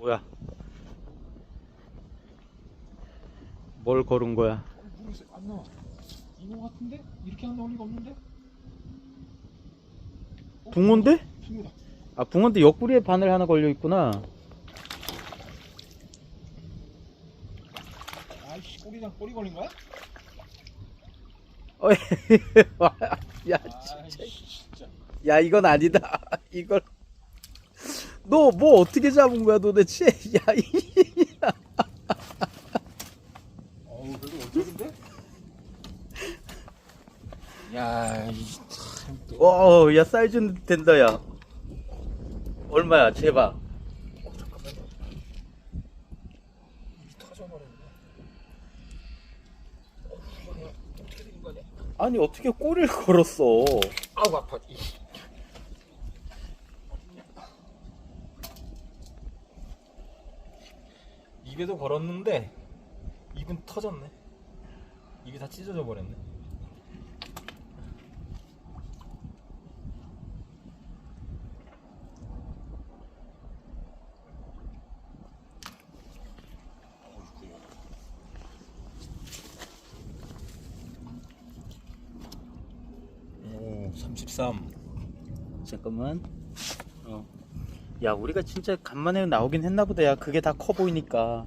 뭐야? 뭘 걸은 거야? 어, 모르겠어요. 안 나와. 이거 같은데? 이렇게 안 나올 리가 없는데? 어, 붕어인데? 붕어다. 아 붕어인데 옆구리에 바늘 하나 걸려 있구나. 아이씨, 꼬리장 꼬리 걸린 거야? 어이, 야, 아이씨, 진짜. 야 이건 아니다. 이걸 너 뭐 어떻게 잡은 거야 도대체? 야, 이, 어우, 그래도 어쩌는데? 야, 이 참. 또. 어, 야 사이즈는 된다 야. 얼마야? 제발. 어, 터져버렸네. 어, 거냐? 아니 어떻게 꼬리를 걸었어? 아우, 아파. 이. 입에도 걸었는데 입은 터졌네. 입이 다 찢어져 버렸네. 오, 33. 잠깐만. 어. 야 우리가 진짜 간만에 나오긴 했나 보다. 야 그게 다 커 보이니까.